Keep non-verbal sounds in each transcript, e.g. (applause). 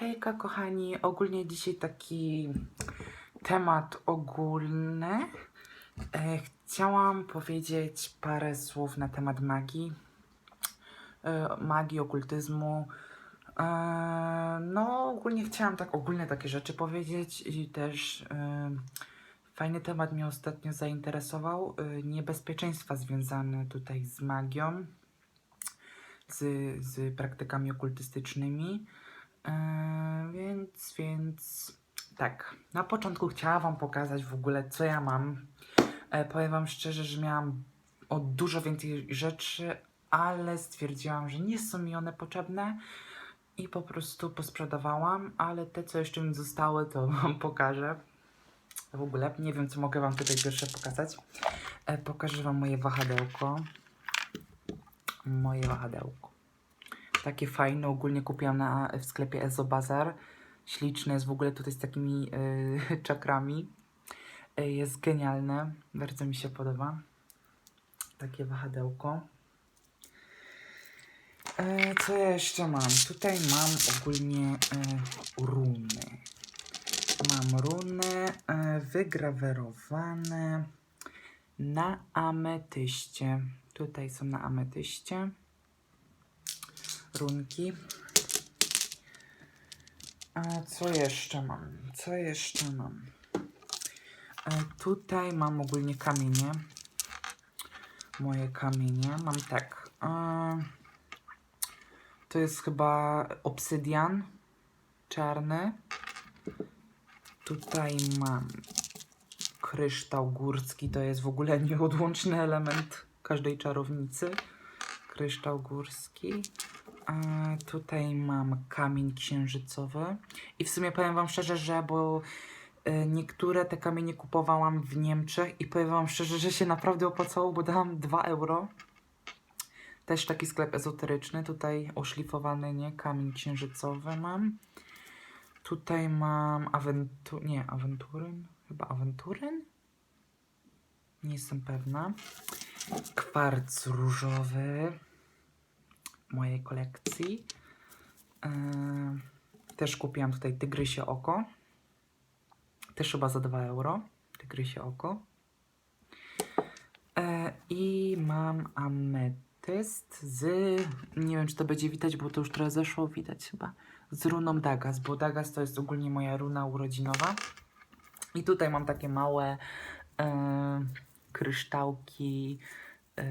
Hejka kochani, ogólnie dzisiaj taki temat ogólny. E, chciałam powiedzieć parę słów na temat magii, e, magii, okultyzmu. E, no, ogólnie chciałam tak ogólne takie rzeczy powiedzieć i też fajny temat mnie ostatnio zainteresował. Niebezpieczeństwa związane tutaj z magią, z, z praktykami okultystycznymi. Eee, więc, więc tak. Na początku chciałam Wam pokazać w ogóle, co ja mam. E, powiem Wam szczerze, że miałam o dużo więcej rzeczy, ale stwierdziłam, że nie są mi one potrzebne i po prostu posprzedawałam, ale te, co jeszcze mi zostały, to (laughs) Wam pokażę. W ogóle nie wiem, co mogę Wam tutaj pierwsze pokazać. E, pokażę Wam moje wahadełko. Moje wahadełko. Takie fajne, ogólnie kupiłam na, w sklepie Ezo Bazar. Śliczne jest w ogóle tutaj z takimi y, (laughs) czakrami. Y, jest genialne, bardzo mi się podoba. Takie wahadełko. E, co ja jeszcze mam? Tutaj mam ogólnie e, runy. Mam runy e, wygrawerowane na ametyście. Tutaj są na ametyście runki. A co jeszcze mam? Co jeszcze mam? E, tutaj mam ogólnie kamienie. Moje kamienie. Mam tak. E, to jest chyba obsydian czarny. Tutaj mam kryształ górski. To jest w ogóle nieodłączny element każdej czarownicy. Kryształ górski. Tutaj mam kamień księżycowy. I w sumie powiem Wam szczerze, że bo e, niektóre te kamienie kupowałam w Niemczech i powiem Wam szczerze, że się naprawdę opłacało, bo dałam 2 euro. Też taki sklep ezoteryczny. Tutaj oszlifowany, nie? Kamień księżycowy mam. Tutaj mam awentu... nie, awenturyn? Chyba awenturyn? Nie jestem pewna. Kwarc różowy mojej kolekcji. Eee, też kupiłam tutaj tygrysie oko. Też chyba za 2 euro. Tygrysie oko. Eee, I mam ametyst z... Nie wiem, czy to będzie widać, bo to już trochę zeszło. Widać chyba. Z runą Dagas, bo Dagas to jest ogólnie moja runa urodzinowa. I tutaj mam takie małe e, kryształki e,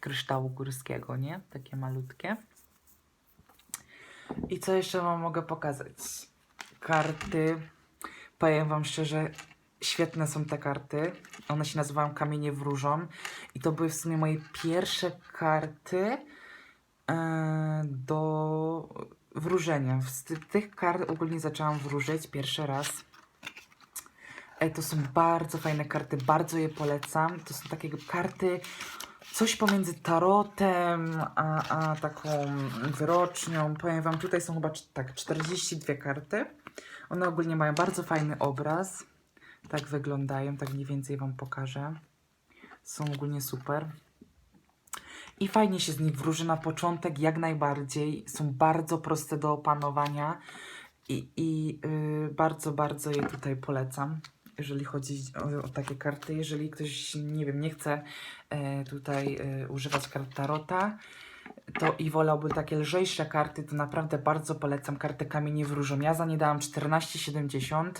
kryształu górskiego, nie? Takie malutkie. I co jeszcze Wam mogę pokazać? Karty. Powiem Wam szczerze, świetne są te karty. One się nazywają Kamienie wróżą. I to były w sumie moje pierwsze karty e, do wróżenia. Z ty- tych kart ogólnie zaczęłam wróżyć pierwszy raz. Ej, to są bardzo fajne karty, bardzo je polecam. To są takie karty, coś pomiędzy tarotem, a, a taką wyrocznią. Powiem wam, tutaj są chyba tak 42 karty. One ogólnie mają bardzo fajny obraz. Tak wyglądają, tak mniej więcej wam pokażę. Są ogólnie super. I fajnie się z nich wróży na początek, jak najbardziej. Są bardzo proste do opanowania i, i y, bardzo, bardzo je tutaj polecam, jeżeli chodzi o, o takie karty. Jeżeli ktoś, nie wiem, nie chce e, tutaj e, używać kart Tarota, to i wolałby takie lżejsze karty, to naprawdę bardzo polecam kartę Kamienie Wróżą. Ja za nie dałam 14,70.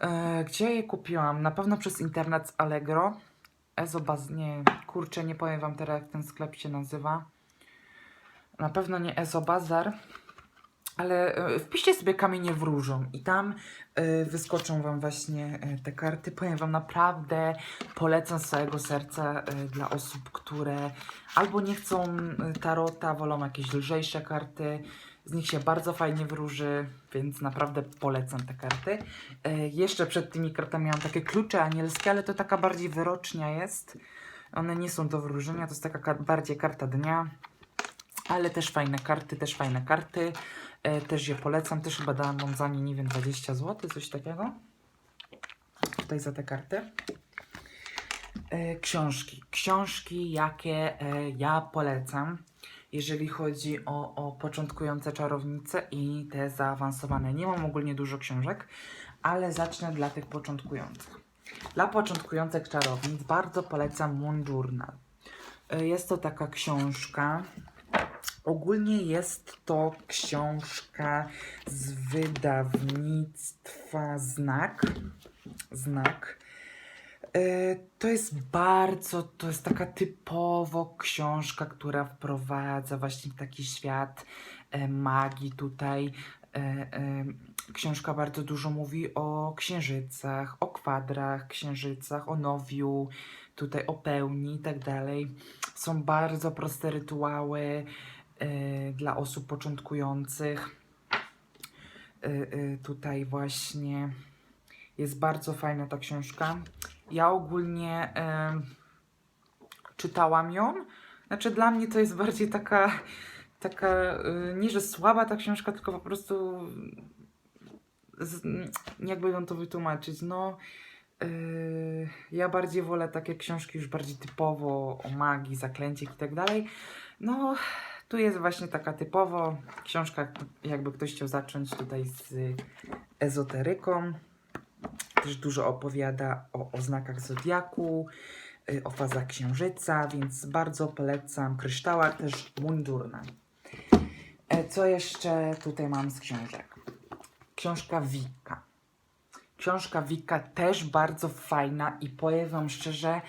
E, gdzie je kupiłam? Na pewno przez internet z Allegro. Ezobaz, nie, kurczę, nie powiem wam teraz jak ten sklep się nazywa. Na pewno nie Ezobazar, ale e, wpiszcie sobie kamienie wróżą i tam e, wyskoczą wam właśnie e, te karty. Powiem wam naprawdę, polecam z całego serca dla osób, które albo nie chcą tarota, wolą jakieś lżejsze karty. Z nich się bardzo fajnie wróży, więc naprawdę polecam te karty. Jeszcze przed tymi kartami miałam takie klucze anielskie, ale to taka bardziej wyrocznia jest. One nie są do wróżenia, to jest taka ka- bardziej karta dnia. Ale też fajne karty, też fajne karty. E, też je polecam. Też chyba dałam wam za nie, nie wiem, 20 zł, coś takiego. Tutaj za te karty. E, książki. Książki, jakie e, ja polecam. jeżeli chodzi o, o początkujące czarownice i te zaawansowane. Nie mam ogólnie dużo książek, ale zacznę dla tych początkujących. Dla początkujących czarownic bardzo polecam Moon Journal. Jest to taka książka. Ogólnie jest to książka z wydawnictwa Znak. Znak. E, To jest bardzo, to jest taka typowo książka, która wprowadza właśnie w taki świat e, magii tutaj. E, Książka bardzo dużo mówi o księżycach, o kwadrach, księżycach, o nowiu, tutaj o pełni i tak dalej. Są bardzo proste rytuały dla osób początkujących. E, e, Tutaj właśnie jest bardzo fajna ta książka. Ja ogólnie czytałam ją. Znaczy dla mnie to jest bardziej taka, taka y, nie że słaba ta książka, tylko po prostu jakby ją to wytłumaczyć. No, y, ja bardziej wolę takie książki już bardziej typowo o magii, zaklęciach i tak dalej. No, tu jest właśnie taka typowo książka, jakby ktoś chciał zacząć tutaj z ezoteryką też dużo opowiada o oznakach zodiaku, y, o fazach księżyca, więc bardzo polecam. Kryształach też mundurna. E, Co jeszcze tutaj mam z książek? Książka Wika. Książka Wika też bardzo fajna i powiem Wam szczerze,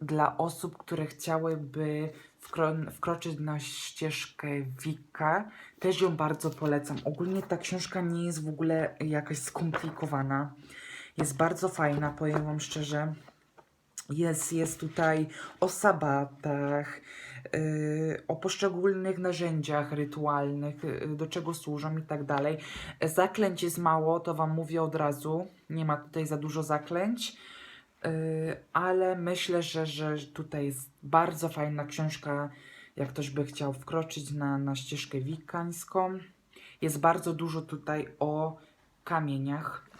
dla osób, które chciałyby wkro- wkroczyć na ścieżkę Wika, też ją bardzo polecam. Ogólnie ta książka nie jest w ogóle jakaś skomplikowana. Jest bardzo fajna, powiem Wam szczerze. Jest, jest tutaj o sabatach, yy, o poszczególnych narzędziach rytualnych, yy, do czego służą i tak dalej. Zaklęć jest mało, to Wam mówię od razu. Nie ma tutaj za dużo zaklęć, ale myślę, że, że tutaj jest bardzo fajna książka, jak ktoś by chciał wkroczyć na, na ścieżkę wikańską. Jest bardzo dużo tutaj o kamieniach.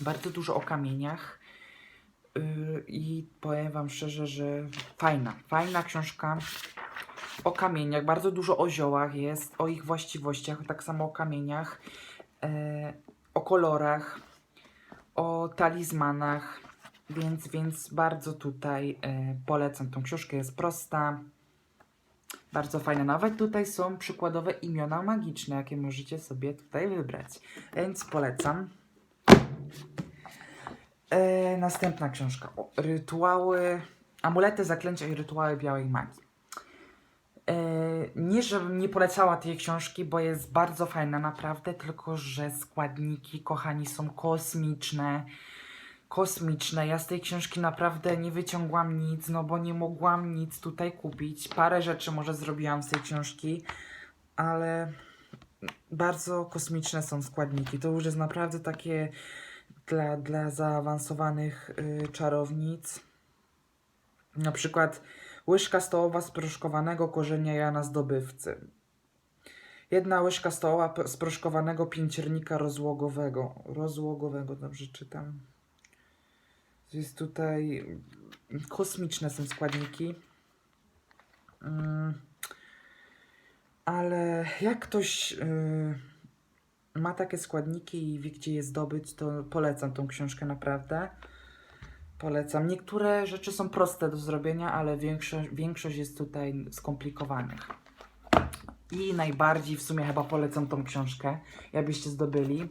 Bardzo dużo o kamieniach. Yy, I powiem Wam szczerze, że fajna, fajna książka o kamieniach. Bardzo dużo o ziołach jest, o ich właściwościach, tak samo o kamieniach, e, o kolorach, o talizmanach. Więc, więc bardzo tutaj e, polecam tą książkę. Jest prosta, bardzo fajna. Nawet tutaj są przykładowe imiona magiczne, jakie możecie sobie tutaj wybrać. Więc polecam. E, następna książka. O, rytuały, amulety, zaklęcia i rytuały białej magii. E, nie, żebym nie polecała tej książki, bo jest bardzo fajna naprawdę, tylko że składniki, kochani, są kosmiczne. Kosmiczne. Ja z tej książki naprawdę nie wyciągłam nic, no bo nie mogłam nic tutaj kupić. Parę rzeczy może zrobiłam z tej książki, ale bardzo kosmiczne są składniki. To już jest naprawdę takie dla, dla zaawansowanych y, czarownic. Na przykład łyżka stołowa sproszkowanego korzenia Jana Zdobywcy. Jedna łyżka stołowa p- sproszkowanego pięciernika rozłogowego. Rozłogowego, dobrze czytam. Jest tutaj kosmiczne są składniki. Mm, ale jak ktoś y, ma takie składniki i wie, gdzie je zdobyć, to polecam tą książkę naprawdę. Polecam. Niektóre rzeczy są proste do zrobienia, ale większość, większość jest tutaj skomplikowanych. I najbardziej w sumie chyba polecam tą książkę, jakbyście zdobyli.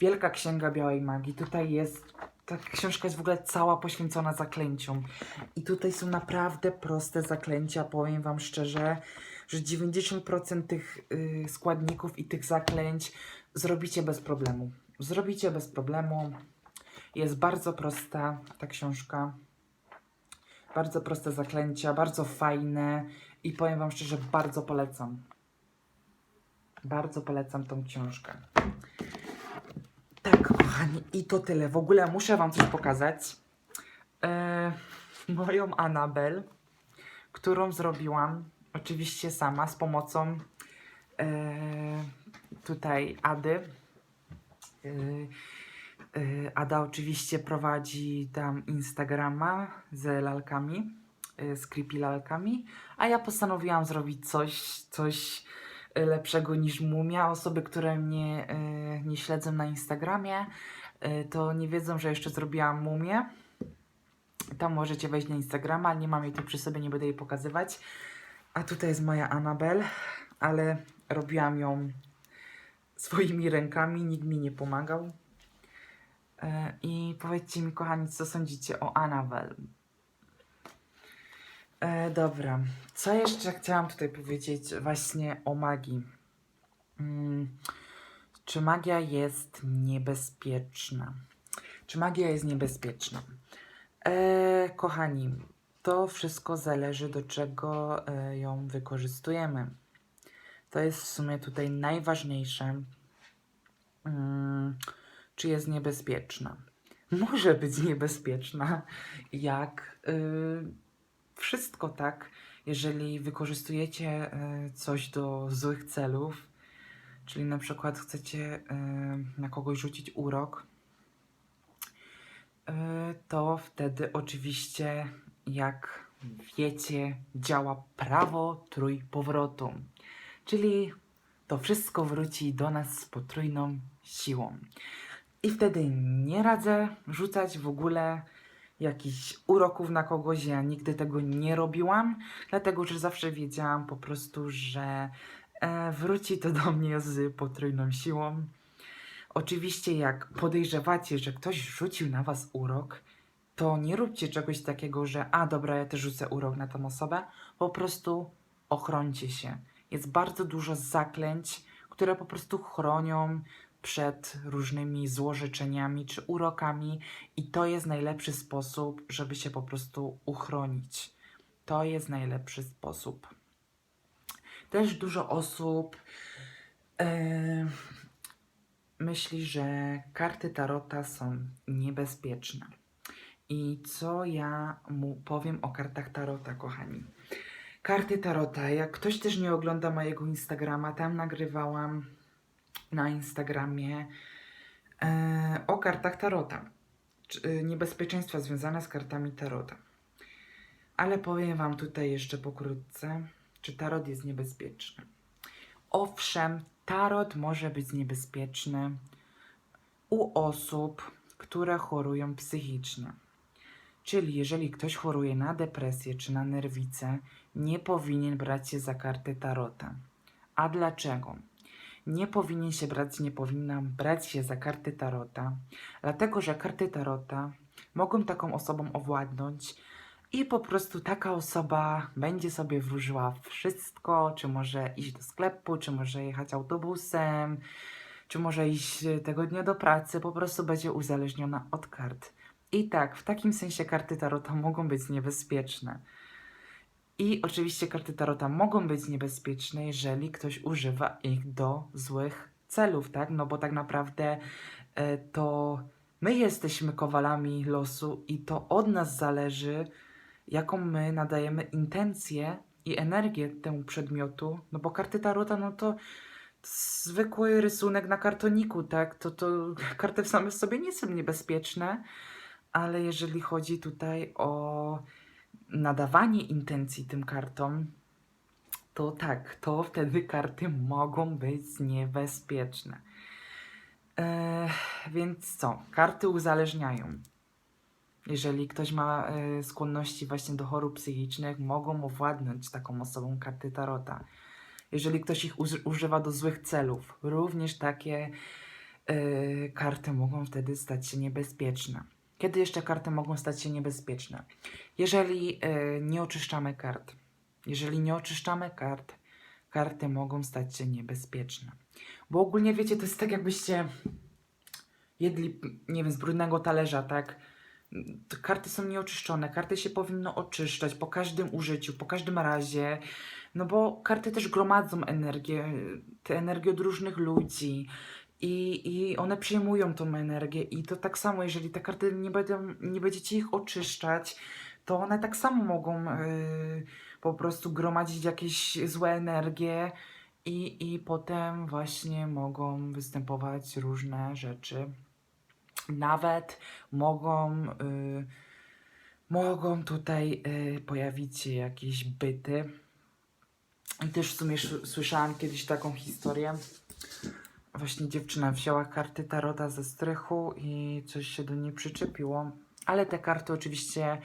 Wielka Księga Białej Magii. Tutaj jest, ta książka jest w ogóle cała poświęcona zaklęciom. I tutaj są naprawdę proste zaklęcia, powiem wam szczerze, że 90% tych y, składników i tych zaklęć zrobicie bez problemu. Zrobicie bez problemu. Jest bardzo prosta ta książka. Bardzo proste zaklęcia, bardzo fajne i powiem wam szczerze, bardzo polecam. Bardzo polecam tą książkę. Tak, kochani, i to tyle. W ogóle muszę wam coś pokazać. E, moją Anabel, którą zrobiłam oczywiście sama z pomocą e, tutaj Ady. E, e, Ada oczywiście prowadzi tam Instagrama z lalkami. y, z creepy lalkami, a ja postanowiłam zrobić coś, coś lepszego niż mumia. Osoby, które mnie y, nie śledzą na Instagramie, y, to nie wiedzą, że jeszcze zrobiłam mumię. Tam możecie wejść na Instagrama, nie mam jej tu przy sobie, nie będę jej pokazywać. A tutaj jest moja Anabel, ale robiłam ją swoimi rękami, nikt mi nie pomagał. E, I powiedzcie mi, kochani, co sądzicie o Annabel? E, dobra, co jeszcze chciałam tutaj powiedzieć właśnie o magii? Mm, czy magia jest niebezpieczna? Czy magia jest niebezpieczna? E, kochani, to wszystko zależy do czego e, ją wykorzystujemy. To jest w sumie tutaj najważniejsze. Mm, czy jest niebezpieczna? (laughs) Może być niebezpieczna, jak y, wszystko tak, jeżeli wykorzystujecie y, coś do złych celów, czyli na przykład chcecie y, na kogoś rzucić urok, y, to wtedy oczywiście, jak wiecie, działa prawo trójpowrotu. Czyli to wszystko wróci do nas z potrójną siłą. I wtedy nie radzę rzucać w ogóle jakichś uroków na kogoś. Ja nigdy tego nie robiłam, dlatego że zawsze wiedziałam po prostu, że e, wróci to do mnie z potrójną siłą. Oczywiście, jak podejrzewacie, że ktoś rzucił na was urok, to nie róbcie czegoś takiego, że a dobra, ja też rzucę urok na tą osobę. Po prostu ochrońcie się. Jest bardzo dużo zaklęć, które po prostu chronią przed różnymi złorzeczeniami czy urokami, i to jest najlepszy sposób, żeby się po prostu uchronić. To jest najlepszy sposób. Też dużo osób e, myśli, że karty tarota są niebezpieczne. I co ja mu powiem o kartach tarota, kochani? Karty tarota. Jak ktoś też nie ogląda mojego Instagrama, tam nagrywałam na Instagramie e, o kartach tarota. E, niebezpieczeństwa związane z kartami tarota. Ale powiem Wam tutaj jeszcze pokrótce, czy tarot jest niebezpieczny. Owszem, tarot może być niebezpieczny u osób, które chorują psychicznie. Czyli jeżeli ktoś choruje na depresję czy na nerwicę, nie powinien brać się za kartę tarota. A dlaczego? Nie powinien się brać, nie powinna brać się za karty tarota, dlatego że karty tarota mogą taką osobą owładnąć i po prostu taka osoba będzie sobie wróżyła wszystko, czy może iść do sklepu, czy może jechać autobusem, czy może iść tego dnia do pracy, po prostu będzie uzależniona od kart. I tak, w takim sensie karty tarota mogą być niebezpieczne. I oczywiście karty tarota mogą być niebezpieczne, jeżeli ktoś używa ich do złych celów, tak? No bo tak naprawdę e, to my jesteśmy kowalami losu i to od nas zależy, jaką my nadajemy intencję i energię temu przedmiotu. No bo karty tarota, no to zwykły rysunek na kartoniku, tak? To, to (laughs) karty w same sobie nie są niebezpieczne, ale jeżeli chodzi tutaj o nadawanie intencji tym kartom, to tak, to wtedy karty mogą być niebezpieczne. Eee, więc co? Karty uzależniają. Jeżeli ktoś ma e, skłonności właśnie do chorób psychicznych, mogą owładnąć taką osobą karty tarota. Jeżeli ktoś ich uży- używa do złych celów, również takie e, karty mogą wtedy stać się niebezpieczne. Kiedy jeszcze karty mogą stać się niebezpieczne? Jeżeli e, nie oczyszczamy kart. Jeżeli nie oczyszczamy kart, karty mogą stać się niebezpieczne. Bo ogólnie wiecie, to jest tak jakbyście jedli, nie wiem, z brudnego talerza, tak? Karty są nieoczyszczone, karty się powinno oczyszczać po każdym użyciu, po każdym razie, no bo karty też gromadzą energię, te energię od różnych ludzi i, i one przyjmują tą energię i to tak samo, jeżeli te karty nie, będą, nie będziecie ich oczyszczać, to one tak samo mogą yy, po prostu gromadzić jakieś złe energie i, i potem właśnie mogą występować różne rzeczy. Nawet mogą y, mogą tutaj y, pojawić się jakieś byty. I też w sumie sz- słyszałam kiedyś taką historię. Właśnie dziewczyna wzięła karty tarota ze strychu i coś się do niej przyczepiło. Ale te karty oczywiście,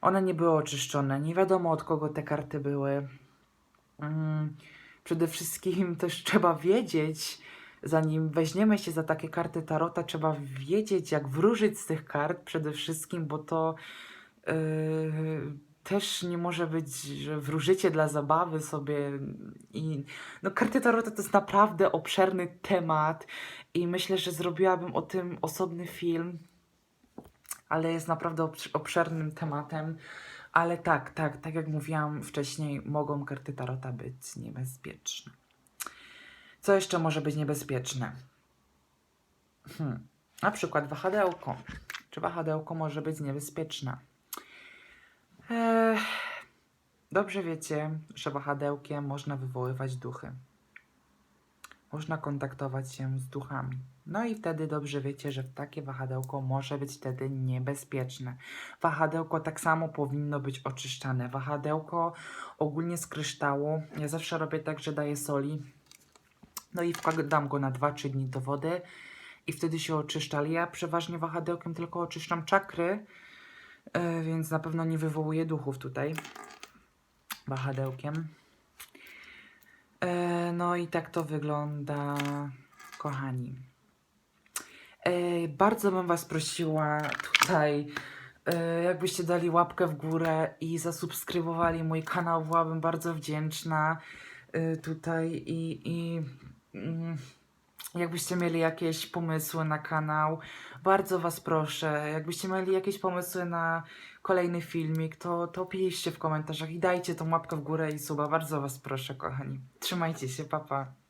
one nie były oczyszczone. Nie wiadomo od kogo te karty były. Mm, przede wszystkim (laughs) też trzeba wiedzieć, zanim weźmiemy się za takie karty tarota, trzeba wiedzieć, jak wróżyć z tych kart przede wszystkim, bo to yy, też nie może być, że wróżycie dla zabawy sobie i no karty tarota to jest naprawdę obszerny temat i myślę, że zrobiłabym o tym osobny film, ale jest naprawdę obsz- obszernym tematem. Ale tak, tak, tak jak mówiłam wcześniej, mogą karty tarota być niebezpieczne. Co jeszcze może być niebezpieczne? Hmm. Na przykład wahadełko. Czy wahadełko może być niebezpieczne? Dobrze wiecie, że wahadełkiem można wywoływać duchy. Można kontaktować się z duchami. No i wtedy dobrze wiecie, że takie wahadełko może być wtedy niebezpieczne. Wahadełko tak samo powinno być oczyszczane. Wahadełko ogólnie z kryształu. Ja zawsze robię tak, że daję soli. No i wkładam go na 2-3 dni do wody i wtedy się oczyszcza. Ale ja przeważnie wahadełkiem tylko oczyszczam czakry, więc na pewno nie wywołuję duchów tutaj wahadełkiem. E, No i tak to wygląda, kochani. E, Bardzo bym Was prosiła tutaj, e, jakbyście dali łapkę w górę i zasubskrybowali mój kanał, byłabym bardzo wdzięczna e, tutaj i, i mm, jakbyście mieli jakieś pomysły na kanał, bardzo Was proszę, jakbyście mieli jakieś pomysły na kolejny filmik, to, to piszcie w komentarzach i dajcie tą łapkę w górę i suba, bardzo Was proszę, kochani. Trzymajcie się, papa. Pa.